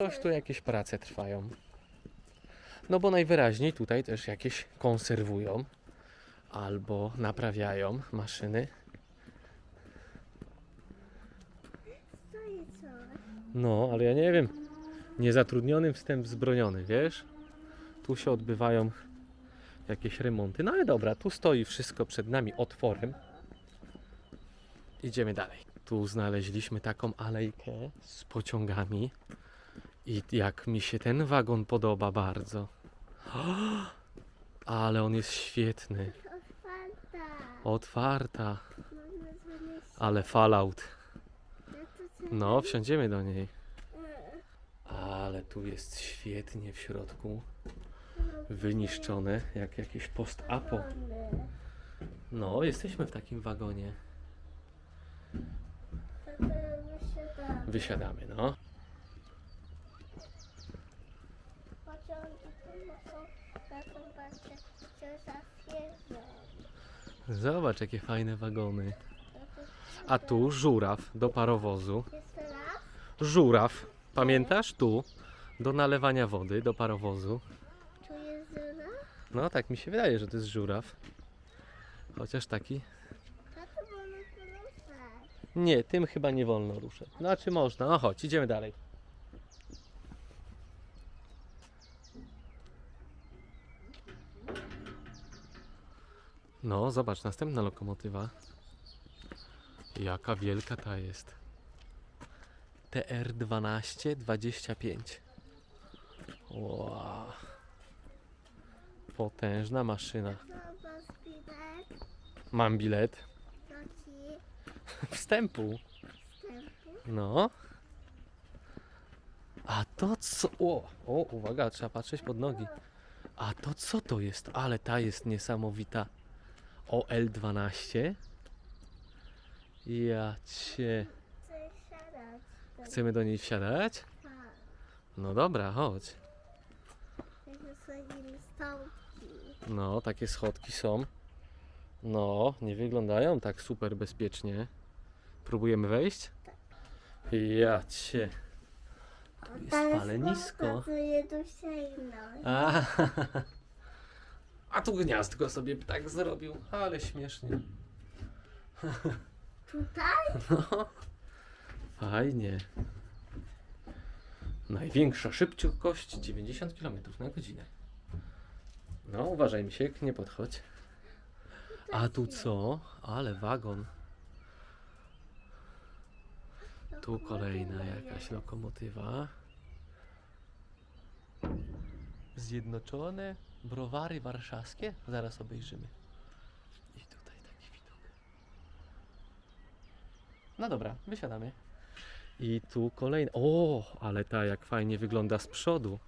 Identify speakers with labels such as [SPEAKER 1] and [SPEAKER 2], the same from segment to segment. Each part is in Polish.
[SPEAKER 1] Coś tu jakieś prace trwają. No bo najwyraźniej tutaj też jakieś konserwują albo naprawiają maszyny. No, ale ja nie wiem. Niezatrudniony wstęp wzbroniony, wiesz? Tu się odbywają jakieś remonty. No ale dobra, tu stoi wszystko przed nami otworem. Idziemy dalej. Tu znaleźliśmy taką alejkę z pociągami. I jak mi się ten wagon podoba bardzo. Ale on jest świetny.
[SPEAKER 2] Otwarta.
[SPEAKER 1] Ale fallout. No, wsiądziemy do niej. Ale tu jest świetnie w środku. Wyniszczone, jak jakieś post-apo. No, jesteśmy w takim wagonie.
[SPEAKER 2] Wysiadamy,
[SPEAKER 1] no.
[SPEAKER 2] Pociągi to
[SPEAKER 1] Zobacz, jakie fajne wagony. A tu żuraw do parowozu. Żuraw, pamiętasz? Tu, do nalewania wody do parowozu.
[SPEAKER 2] Tu jest zura?
[SPEAKER 1] No, tak mi się wydaje, że to jest żuraw. Chociaż taki.
[SPEAKER 2] Tato, bo.
[SPEAKER 1] Nie, tym chyba nie wolno ruszać. Znaczy można. No chodź, idziemy dalej. No, zobacz, następna lokomotywa. Jaka wielka ta jest. TR1225. Wow. Potężna maszyna. Mam bilet wstępu. No. A to co? O, o, uwaga, trzeba patrzeć pod nogi. A to co to jest? Ale ta jest niesamowita. OL12. Ja cię.
[SPEAKER 2] Chcę siadać.
[SPEAKER 1] Chcemy do niej wsiadać?
[SPEAKER 2] Tak.
[SPEAKER 1] No dobra, chodź. No, takie schodki są. No, nie wyglądają tak super bezpiecznie. Próbujemy wejść? Ja cię. Tu jest palenisko.
[SPEAKER 2] Dosięgnąć.
[SPEAKER 1] A, a tu gniazdko sobie tak zrobił, ale śmiesznie.
[SPEAKER 2] Tutaj?
[SPEAKER 1] No, fajnie. Największa szybkość 90 km na godzinę. No, uważaj mi się, nie podchodź. A tu co? Ale wagon. Tu kolejna jakaś lokomotywa. Zjednoczone browary warszawskie. Zaraz obejrzymy. I tutaj taki widok. No dobra, wysiadamy. I tu kolejna. O, ale ta jak fajnie wygląda z przodu.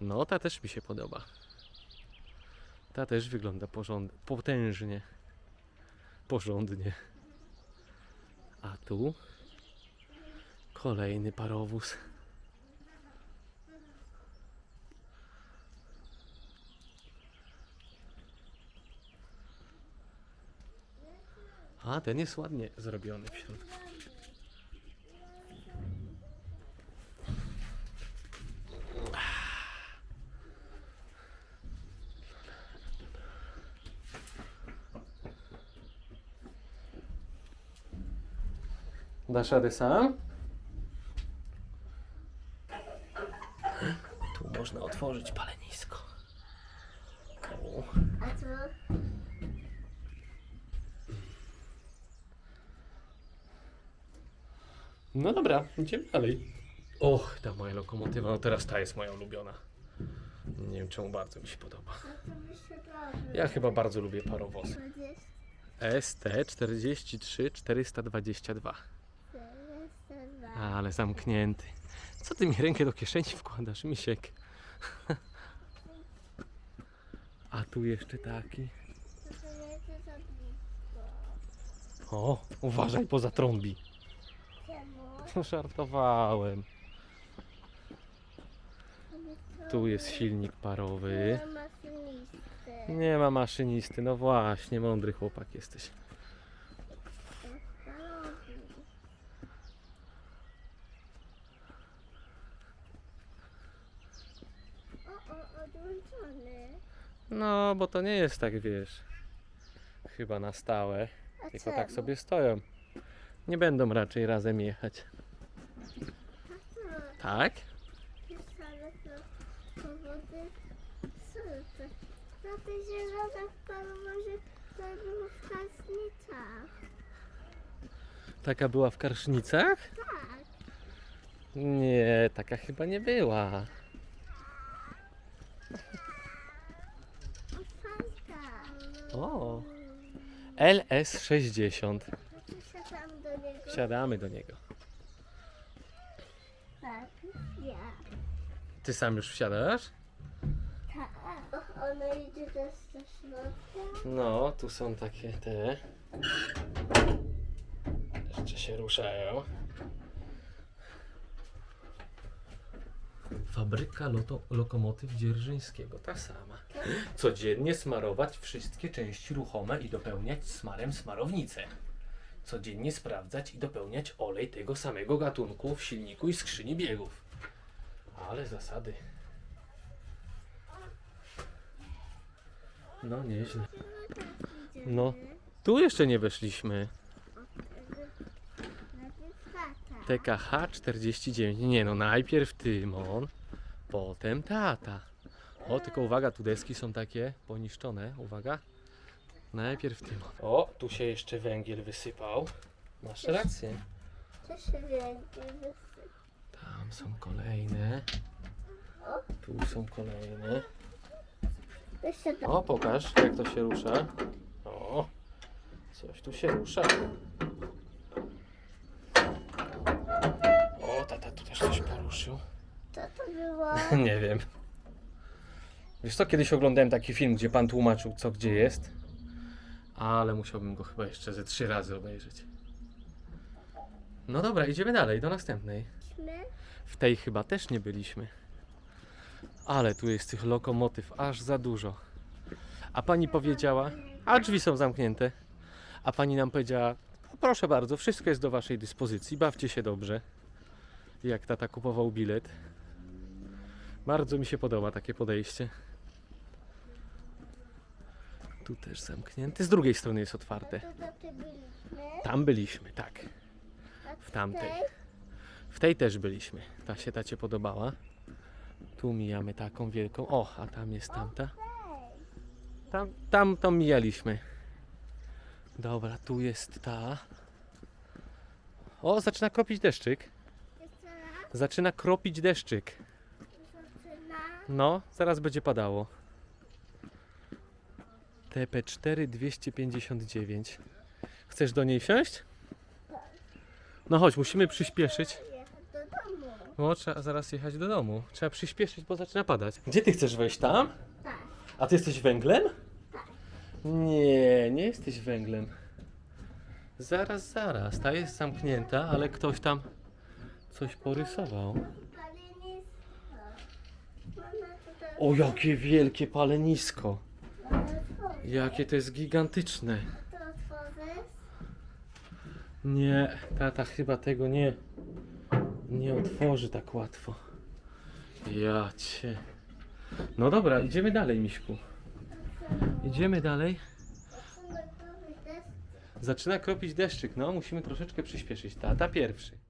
[SPEAKER 1] No, ta też mi się podoba. Ta też wygląda porząd... potężnie. Porządnie. A tu kolejny parowóz. A, ten jest ładnie zrobiony w środku. Dasz radę sam? Tu można otworzyć palenisko. O.
[SPEAKER 2] A co?
[SPEAKER 1] No dobra, idziemy dalej. Och, ta moja lokomotywa, no teraz ta jest moja ulubiona. Nie wiem czemu bardzo mi się podoba. Ja chyba bardzo lubię parowozy.
[SPEAKER 2] 20,
[SPEAKER 1] ST 43 422.
[SPEAKER 2] 42.
[SPEAKER 1] Ale zamknięty. Co ty mi rękę do kieszeni wkładasz, misiek? A tu jeszcze taki. O, uważaj, poza trąbi.
[SPEAKER 2] No
[SPEAKER 1] żartowałem. Tu jest silnik parowy.
[SPEAKER 2] Nie ma maszynisty.
[SPEAKER 1] No właśnie, mądry chłopak jesteś. No, bo to nie jest tak, wiesz, chyba na stałe.
[SPEAKER 2] A
[SPEAKER 1] tylko
[SPEAKER 2] czemu?
[SPEAKER 1] tak sobie stoją. Nie będą raczej razem jechać. Tak?
[SPEAKER 2] pisane to powody serce. Na tej zielonej to w kasnicach.
[SPEAKER 1] Taka była w Karsznicach?
[SPEAKER 2] Tak.
[SPEAKER 1] Nie, taka chyba nie była. O. LS60.
[SPEAKER 2] Siadam do niego.
[SPEAKER 1] Siadamy do niego.
[SPEAKER 2] Tak, ja.
[SPEAKER 1] Ty sam już wsiadasz?
[SPEAKER 2] Tak. Ona idzie też do środka.
[SPEAKER 1] No, tu są takie te. Jeszcze się ruszają. Fabryka loto, lokomotyw dzierżyńskiego, ta sama. Codziennie smarować wszystkie części ruchome i dopełniać smarem smarownicę. Codziennie sprawdzać i dopełniać olej tego samego gatunku w silniku i skrzyni biegów. Ale zasady. No nieźle. No. Tu jeszcze nie weszliśmy. TKH 49. Nie no, najpierw Tymon, potem tata. O, tylko uwaga, tu deski są takie poniszczone. Uwaga. Najpierw Tymon. O, tu się jeszcze węgiel wysypał. Masz rację.
[SPEAKER 2] Co się wysyp.
[SPEAKER 1] Tam są kolejne. Tu są kolejne. O, pokaż, jak to się rusza. O, coś tu się rusza. O, tata tu też coś poruszył.
[SPEAKER 2] Co to było?
[SPEAKER 1] Nie wiem. Wiesz co, kiedyś oglądałem taki film, gdzie pan tłumaczył co gdzie jest, ale musiałbym go chyba jeszcze ze trzy razy obejrzeć. No dobra, idziemy dalej, do następnej.
[SPEAKER 2] My?
[SPEAKER 1] W tej chyba też nie byliśmy. Ale tu jest tych lokomotyw aż za dużo. A pani powiedziała, a drzwi są zamknięte. A pani nam powiedziała, "No proszę bardzo, wszystko jest do waszej dyspozycji, bawcie się dobrze. Jak tata kupował bilet. Bardzo mi się podoba takie podejście. Tu też zamknięte. Z drugiej strony jest otwarte.
[SPEAKER 2] Byliśmy?
[SPEAKER 1] Tam byliśmy, tak. W tamtej.
[SPEAKER 2] tej?
[SPEAKER 1] W tej też byliśmy. Ta się tacie podobała. Tu mijamy taką wielką. O, a tam jest tamta. Tam, tam, tam mijaliśmy. Dobra, tu jest ta. O, zaczyna kropić deszczyk. Zaczyna kropić deszczyk. No, zaraz będzie padało. TP4 259. Chcesz do niej wsiąść? No chodź, musimy przyspieszyć. No, trzeba zaraz jechać do domu. Trzeba przyspieszyć, bo zaczyna padać. Gdzie ty chcesz wejść? Tam?
[SPEAKER 2] Tak.
[SPEAKER 1] A ty jesteś węglem? Nie, nie jesteś węglem. Zaraz, zaraz. Ta jest zamknięta, ale ktoś tam coś porysował. O, jakie wielkie palenisko. Jakie to jest gigantyczne.
[SPEAKER 2] To otworzysz?
[SPEAKER 1] Nie, tata chyba tego nie, nie otworzy tak łatwo. Ja cię. No dobra, idziemy dalej, Miśku. Idziemy dalej. Zaczyna kropić deszczyk, no musimy troszeczkę przyspieszyć. Tata pierwszy.